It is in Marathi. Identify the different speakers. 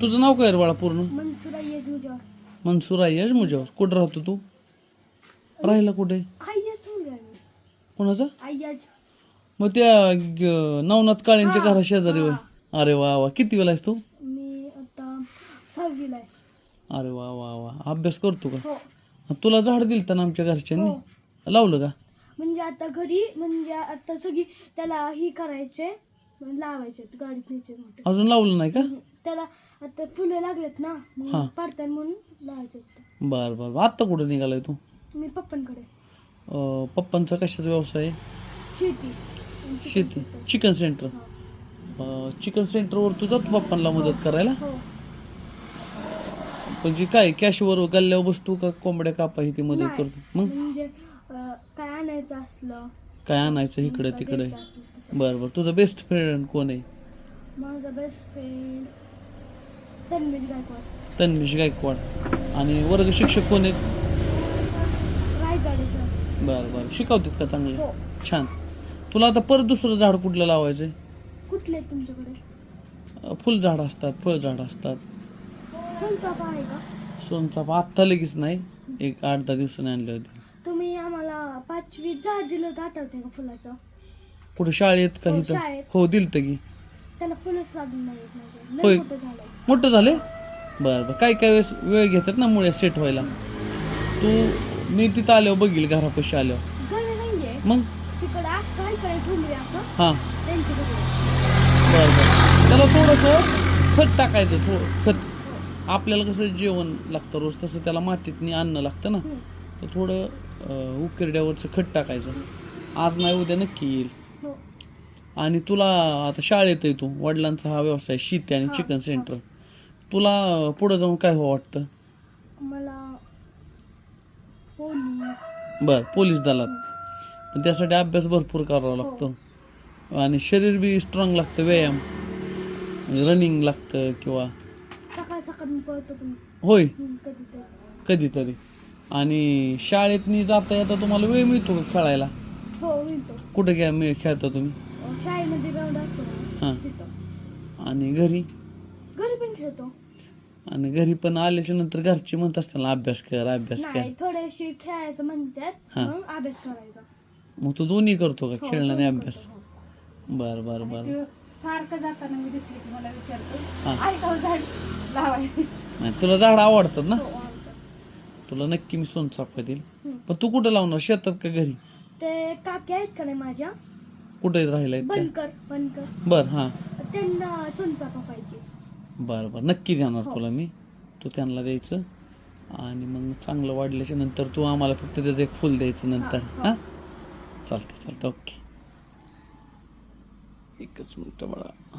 Speaker 1: तुझं नाव काय रे बाळा पूर्ण?
Speaker 2: मनसुरा येज मुजावर
Speaker 1: मनसूर मुजावर कुठं राहतो तू? राहिला कुठे?
Speaker 2: आय्याच मुलगा आहे. मी.
Speaker 1: कोणाचा मग त्या ग- नवनाथ काळेंच्या घरा शेजारी होय. अरे वा वा. किती वेळा आहेस तू?
Speaker 2: मी आता सहावीला आहे.
Speaker 1: अरे वा वा वा. अभ्यास करतो का?
Speaker 2: हो.
Speaker 1: तुला झाड दिलं ना आमच्या घरच्यांनी? लावलं का?
Speaker 2: म्हणजे आता घरी म्हणजे आता सगळी त्याला ही करायचे लावायचे गाडीत न्यायचे मोठे.
Speaker 1: अजून लावलं नाही का?
Speaker 2: त्याला आता फुलं लागलेत ना मग
Speaker 1: हा.
Speaker 2: पाडताना म्हणून लावायचे
Speaker 1: बर बर बर. आत्ता कुठं निघालाय तू?
Speaker 2: मी पप्पांकडे.
Speaker 1: अं, पप्पांचा कशाचा व्यवसाय आहे?
Speaker 2: शेती. आणि chicken
Speaker 1: शेती. Chicken centre.
Speaker 2: हो.
Speaker 1: चिकन सेंटरवर तू जातो पप्पांना मदत करायला?
Speaker 2: हो.
Speaker 1: म्हणजे काय कॅशवर गल्ल्यावर बसतो का कोंबड्या कापाही ती मदत
Speaker 2: नाही.
Speaker 1: करतो? मग?
Speaker 2: म्हणजे अं, काय आणायचं असलं
Speaker 1: काय आणायचं इकडे तिकडे?
Speaker 2: द्यायचं असलं तसं.
Speaker 1: बरं बरं. तुझा बेस्ट फ्रेंड कोण आहे?
Speaker 2: माझा बेस्ट फ्रेंड तन्मेश गायकवाड.
Speaker 1: आणि वर्ग शिक्षक कोण आहेत? बरं बरं. शिकवतात का चांगलं?
Speaker 2: हो.
Speaker 1: छान. तुला आता परत दुसरं झाड कुठलं लावायचं
Speaker 2: कुठले आहेत तुमच्याकडे?
Speaker 1: फुलझाड असतात फळझाड असतात.
Speaker 2: सोनचाफा आहे का?
Speaker 1: सोनचाफा आत्ता लगेच नाही. एक आठ दहा दिवसांनी आणले होते.
Speaker 2: तुम्ही आम्हाला पाचवी झाड दिलं होतं आठवते का फुलाचं?
Speaker 1: कुठं शाळेत का
Speaker 2: हो, शाळेत.
Speaker 1: हो दिलतं की.
Speaker 2: त्याला फुलंच नाहीत म्हणजे
Speaker 1: होय.
Speaker 2: लय मोठं झालंय.
Speaker 1: मोठं झाले बरं बरं. काही काही वेळेस वेळ घेतात ना मुळे सेट व्हायला? तू मी तिथं आल्यावर बघील घरापाशी आल्यावर.
Speaker 2: घरी नाहीये.
Speaker 1: मग?
Speaker 2: तिकडे अक्का इकडे ठेवली आपण.
Speaker 1: हां.
Speaker 2: घरी
Speaker 1: बरं बरं. त्याला थोडंसं खत टाकायचं थोडं खत. आपल्याला कसं जेवण लागतं रोज तसं त्याला मातीतनी अन्न लागतं ना. तर थोडं अं, उकिरड्यावरचं खत टाकायचं. आज नाही उद्या नक्की येईल. आणि तुला आता शाळेत आहे तू. वडिलांचा हा व्यवसाय शेती आणि चिकन सेंटर तुला पुढं जाऊन काय हो वाटतं?
Speaker 2: मला पोलीस.
Speaker 1: बर पोलीस दलात. पण त्यासाठी अभ्यास भरपूर करावा लागतो. आणि शरीर बी स्ट्रॉंग लागतं व्यायाम. म्हणजे रनिंग लागतं किंवा
Speaker 2: सकाळ सकाळ मी पळतो पण
Speaker 1: होय.
Speaker 2: हम्म, कधीतरी.
Speaker 1: कधीतरी. आणि शाळेतनी जाता येता तुम्हाला वेळ मिळतो का खेळायला?
Speaker 2: हो मिळतो.
Speaker 1: कुठं घ्या मी खेळता तुम्ही?
Speaker 2: शाळेमध्ये ग्राउंड असतो ना
Speaker 1: हां.
Speaker 2: तिथं.
Speaker 1: आणि घरी?
Speaker 2: घरी पण खेळतो.
Speaker 1: आणि घरी पण आल्याच्यानंतर घरची म्हणत असतात ना अभ्यास कर अभ्यास कर.
Speaker 2: नाही थोडेशी खेळायचं म्हणतात
Speaker 1: हां.
Speaker 2: मग अभ्यास करायचा.
Speaker 1: मग तू दोन्ही करतो का
Speaker 2: हो,
Speaker 1: खेळणं आणि अभ्यास. बर बर बर.
Speaker 3: सारखं जाताना मी दिसले की मला विचारतो
Speaker 1: हां.
Speaker 3: आहे का हो झाड लावाय
Speaker 1: नाही तुला झाड आवडतात ना?
Speaker 2: हो.
Speaker 1: तुला नक्की मी देईल
Speaker 2: हम्म.
Speaker 1: पण तू कुठं लावणार शेतात का घरी?
Speaker 2: ते काकी आहेत का नाही माझ्या?
Speaker 1: कुठे राहिलाय
Speaker 2: बनकर
Speaker 1: बर हां.
Speaker 2: त्यांना सोनचाफा पाहिजे
Speaker 1: बर बर. नक्की देणार
Speaker 2: हो.
Speaker 1: तुला मी. तू त्यांना द्यायचं आणि मग चांगलं वाढल्याच्या नंतर तू आम्हाला फक्त त्याचं एक फुल द्यायचं नंतर.
Speaker 2: हा.
Speaker 1: हां. चालते चालतं ओके. एकच मिनटं बाळा.